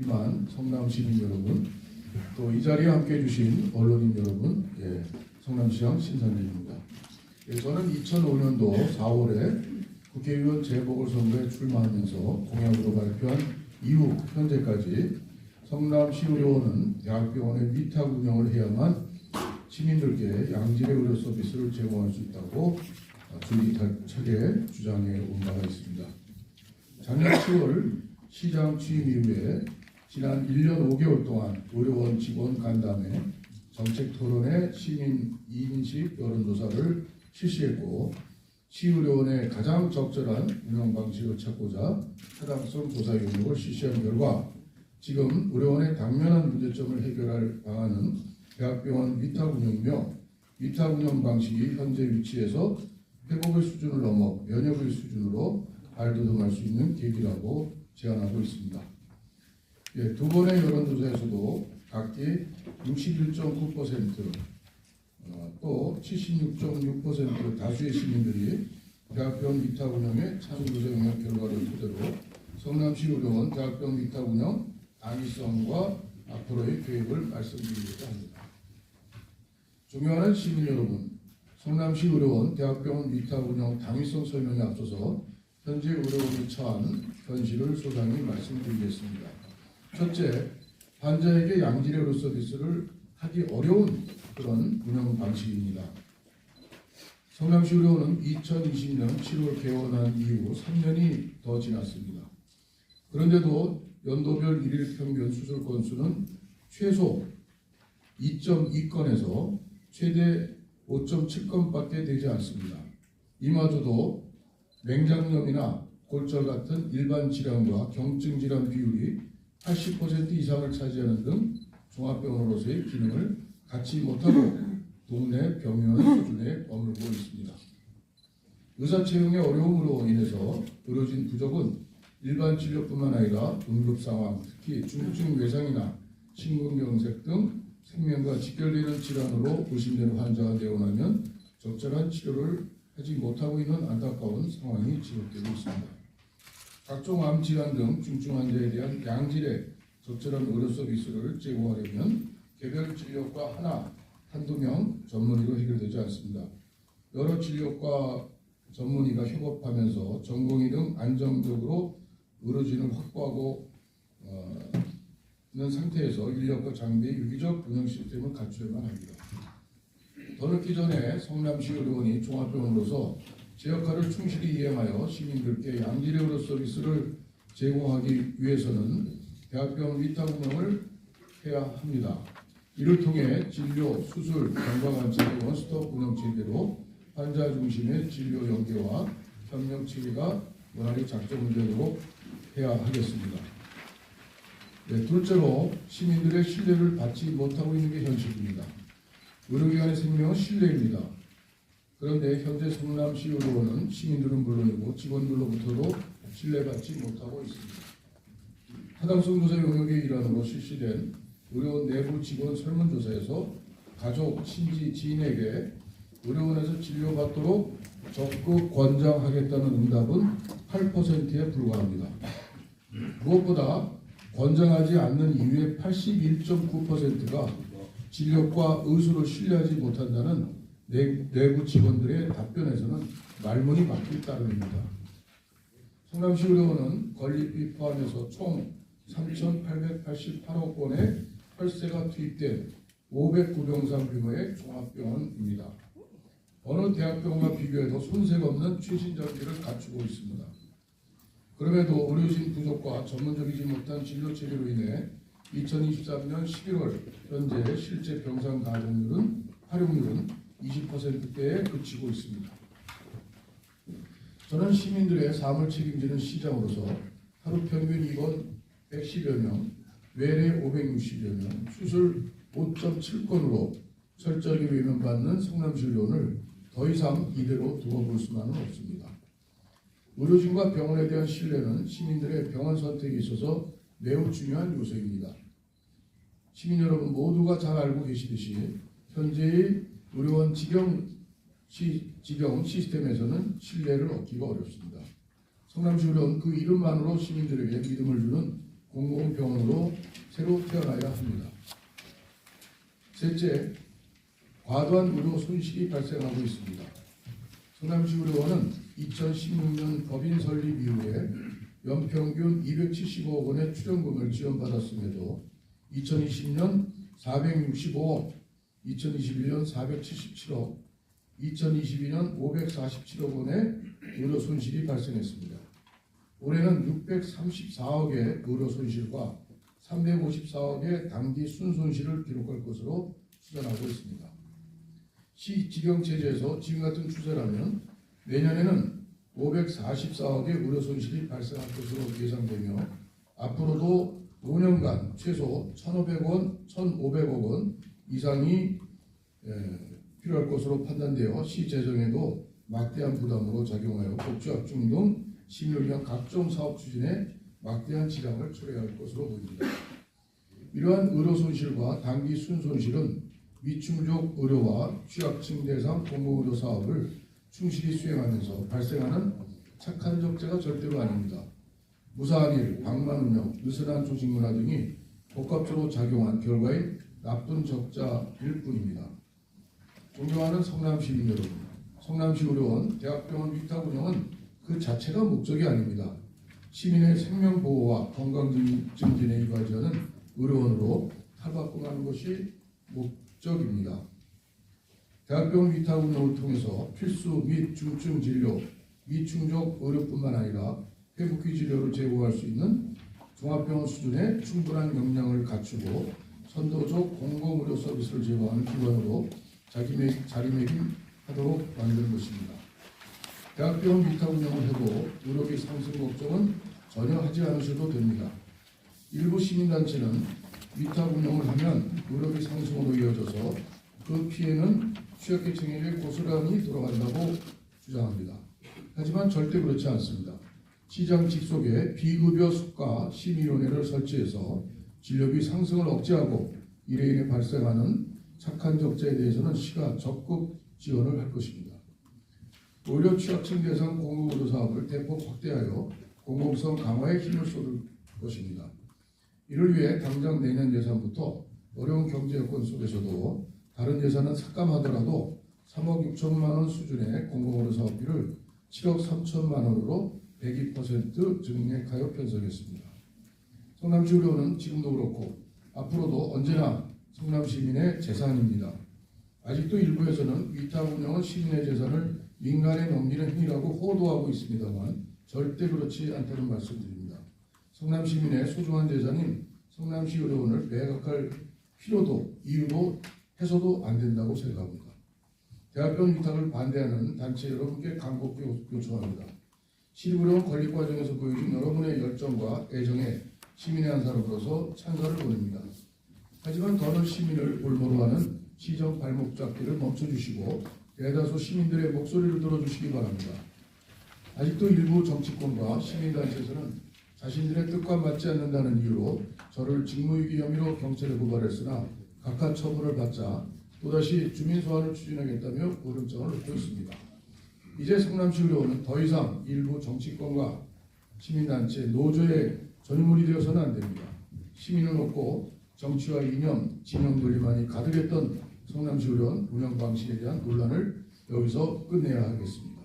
이만 성남 시민 여러분, 또 이 자리에 함께 해 주신 언론인 여러분, 예, 성남시장 신선진입니다. 예, 저는 2005년도 4월에 국회의원 재보궐선거에 출마하면서 공약으로 발표한 이후 현재까지 성남시 의료원은 대학병원의 위탁 운영을 해야만 시민들께 양질의 의료 서비스를 제공할 수 있다고 줄기차게 주장해 온 바가 있습니다. 작년 10월 시장 취임 이후에 지난 1년 5개월 동안 의료원 직원 간담회, 정책 토론회, 시민 인식 여론조사를 실시했고 시의료원의 가장 적절한 운영 방식을 찾고자 타당성 조사 용역을 실시한 결과 지금 의료원의 당면한 문제점을 해결할 방안은 대학병원 위탁 운영며 위탁 운영 방식이 현재 위치에서 회복의 수준을 넘어 면역의 수준으로 발돋움할 수 있는 계기라고 제안하고 있습니다. 예, 두 번의 여론조사에서도 각기 61.9%, 어, 또 76.6% 다수의 시민들이 대학병원 위탁 운영에 참조사 영역 결과를 토대로 성남시 의료원 대학병원 위탁 운영 당위성과 앞으로의 계획을 말씀드리고자 합니다. 존경하는 시민 여러분, 성남시 의료원 대학병원 위탁 운영 당위성 설명에 앞서서 현재 의료원이 처한 현실을 소상히 말씀드리겠습니다. 첫째, 환자에게 양질의 서비스를 하기 어려운 그런 운영 방식입니다. 성남시 의료원은 2020년 7월 개원한 이후 3년이 더 지났습니다. 그런데도 연도별 일일 평균 수술 건수는 최소 2.2건에서 최대 5.7건밖에 되지 않습니다. 이마저도 맹장염이나 골절 같은 일반 질환과 경증 질환 비율이 80% 이상을 차지하는 등 종합병원으로서의 기능을 갖지 못하고 동네 병원 수준에 머물고 있습니다. 의사 채용의 어려움으로 인해서 의료진 부족은 일반 진료뿐만 아니라 응급 상황, 특히 중증 외상이나 심근경색 등 생명과 직결되는 질환으로 의심되는 환자가 내원하면 적절한 치료를 하지 못하고 있는 안타까운 상황이 지속되고 있습니다. 각종 암 질환 등 중증 환자에 대한 양질의 적절한 의료 서비스를 제공하려면 개별 진료과 하나, 한두 명 전문의로 해결되지 않습니다. 여러 진료과 전문의가 협업하면서 전공의 등 안정적으로 의료진을 확보하고 어, 있는 상태에서 인력과 장비의 유기적 운영 시스템을 갖추어야만 합니다. 더 늦기 전에 성남시 의료원이 종합병원으로서 제 역할을 충실히 이행하여 시민들께 양질의 의료 서비스를 제공하기 위해서는 대학병원 위탁 운영을 해야 합니다. 이를 통해 진료, 수술, 건강관찰의 원스톱 운영 체계로 환자 중심의 진료 연계와 협력 체계가 원활히 작동되도록 해야 하겠습니다. 네, 둘째로 시민들의 신뢰를 받지 못하고 있는 게 현실입니다. 의료기관의 생명은 신뢰입니다. 그런데 현재 성남시 의료원은 시민들은 물론이고 직원들로부터도 신뢰받지 못하고 있습니다. 타당성 조사 용역의 일환으로 실시된 의료원 내부 직원 설문조사에서 가족, 친지, 지인에게 의료원에서 진료받도록 적극 권장하겠다는 응답은 8%에 불과합니다. 무엇보다 권장하지 않는 이유의 81.9%가 진료과 의술을 신뢰하지 못한다는 내, 내부 직원들의 답변에서는 말문이 막힐 따름입니다. 성남시 의료원은 관리비 포함해서 총 3,888억 원의 혈세가 투입된 509병상 규모의 종합병원입니다. 어느 대학병원과 비교해도 손색 없는 최신 장비를 갖추고 있습니다. 그럼에도 의료진 부족과 전문적이지 못한 진료 체계로 인해 2023년 11월 현재 실제 병상 가동률은 활용률은 20%대에 그치고 있습니다. 저는 시민들의 삶을 책임지는 시장으로서 하루 평균 입원 110여 명, 외래 560여 명, 수술 5.7건으로 철저하게 외면받는 성남시의료원을 더 이상 이대로 두고 볼 수만은 없습니다. 의료진과 병원에 대한 신뢰는 시민들의 병원 선택에 있어서 매우 중요한 요소입니다. 시민 여러분 모두가 잘 알고 계시듯이 현재의 의료원 직영, 시, 직영 시스템에서는 신뢰를 얻기가 어렵습니다. 성남시 의료원 그 이름만으로 시민들에게 믿음을 주는 공공병원으로 새로 태어나야 합니다. 셋째, 과도한 의료 손실이 발생하고 있습니다. 성남시 의료원은 2016년 법인 설립 이후에 연평균 275억 원의 출연금을 지원받았음에도 2020년 465억, 2021년 477억, 2022년 547억 원의 의료 손실이 발생했습니다. 올해는 634억의 의료 손실과 354억의 단기 순손실을 기록할 것으로 추정하고 있습니다. 시 지경 체제에서 지금 같은 추세라면 내년에는 544억의 의료 손실이 발생할 것으로 예상되며 앞으로도 5년간 최소 1,500원, 1,500억 원 이상이 에, 필요할 것으로 판단되어 시 재정에도 막대한 부담으로 작용하여 복지합중 등 시민을 위한 각종 사업 추진에 막대한 지장을 초래할 것으로 보입니다. 이러한 의료 손실과 단기 순 손실은 미충족 의료와 취약층 대상 공공의료 사업을 충실히 수행하면서 발생하는 착한 적재가 절대로 아닙니다. 무사한 일, 방만 운영, 느슨한 조직 문화 등이 복합적으로 작용한 결과인 나쁜 적자일 뿐입니다. 존경하는 성남 시민 여러분, 성남시 의료원 대학병원 위탁 운영은 그 자체가 목적이 아닙니다. 시민의 생명 보호와 건강 증진에 이바지하는 의료원으로 탈바꿈하는 것이 목적입니다. 대학병원 위탁 운영을 통해서 필수 및 중증 진료, 미충족 의료뿐만 아니라 회복기 진료를 제공할 수 있는 종합병원 수준의 충분한 역량을 갖추고 선도적 공공의료 서비스를 제공하는 기관으로 자기매, 자리매김하도록 만드는 것입니다. 대학병원 위탁 운영을 해도 의료비 상승 걱정은 전혀 하지 않으셔도 됩니다. 일부 시민단체는 위탁 운영을 하면 의료비 상승으로 이어져서 그 피해는 취약계층에게 고스란히 돌아간다고 주장합니다. 하지만 절대 그렇지 않습니다. 시장 직속에 비급여 수가 심의위원회를 설치해서 진료비 상승을 억제하고 이래 인해 발생하는 착한 적자에 대해서는 시가 적극 지원을 할 것입니다. 의료 취약층 대상 공공의료 사업을 대폭 확대하여 공공성 강화에 힘을 쏟을 것입니다. 이를 위해 당장 내년 예산부터 어려운 경제 여건 속에서도 다른 예산은 삭감하더라도 3억 6천만 원 수준의 공공의료 사업비를 7억 3천만 원으로 102% 증액하여 편성했습니다. 성남시 의료는 지금도 그렇고 앞으로도 언제나 성남 시민의 재산입니다. 아직도 일부에서는 위탁 운영은 시민의 재산을 민간에 넘기는 행위라고 호도하고 있습니다만 절대 그렇지 않다는 말씀드립니다. 성남 시민의 소중한 재산인 성남시 의료원을 매각할 필요도 이유도 해서도 안 된다고 생각합니다. 대학병 위탁을 반대하는 단체 여러분께 간곡히 요청합니다. 시립의료원 건립 과정에서 보여준 여러분의 열정과 애정에 시민의 한 사람으로서 찬사를 보냅니다. 하지만 더는 시민을 볼모로 하는 시정 발목 잡기를 멈춰주시고 대다수 시민들의 목소리를 들어주시기 바랍니다. 아직도 일부 정치권과 시민단체에서는 자신들의 뜻과 맞지 않는다는 이유로 저를 직무유기 혐의로 경찰에 고발했으나 각하 처분을 받자 또다시 주민 소환을 추진하겠다며 보름장을 놓고 있습니다. 이제 성남시 의료원은 더 이상 일부 정치권과 시민단체, 노조의 전유물이 되어서는 안 됩니다. 시민은 없고 정치와 이념, 진영들이만이 가득했던 성남시 의료원 운영 방식에 대한 논란을 여기서 끝내야 하겠습니다.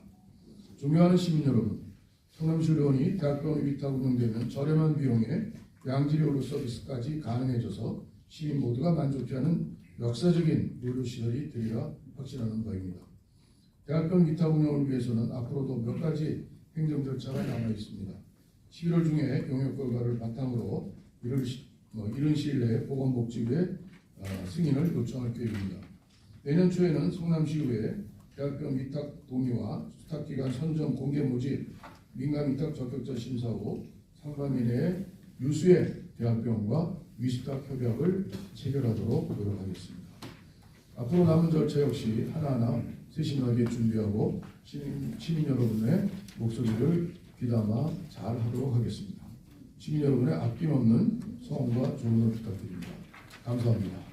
존경하는 시민 여러분, 성남시 의료원이 대학병원 위탁 운영되면 저렴한 비용에 양질의 의료 서비스까지 가능해져서 시민 모두가 만족해 하는 역사적인 의료 시설이 되리라 확신하는 바입니다. 대학병 위탁 운영을 위해서는 앞으로도 몇 가지 행정 절차가 남아 있습니다. 11월 중에 용역 결과를 바탕으로 이를 시, 뭐, 이른 시일 내에 보건복지부에 어, 승인을 요청할 계획입니다. 내년 초에는 성남시의회 대학병 위탁 동의와 수탁기관 선정 공개 모집 민간 위탁 적격자 심사 후 상반기 내에 유수의 대학병원과 위수탁 협약을 체결하도록 노력하겠습니다. 앞으로 남은 절차 역시 하나하나 세심하게 준비하고 시민, 시민 여러분의 목소리를 귀담아 잘 하도록 하겠습니다. 시민 여러분의 아낌없는 성원과 조언을 부탁드립니다. 감사합니다.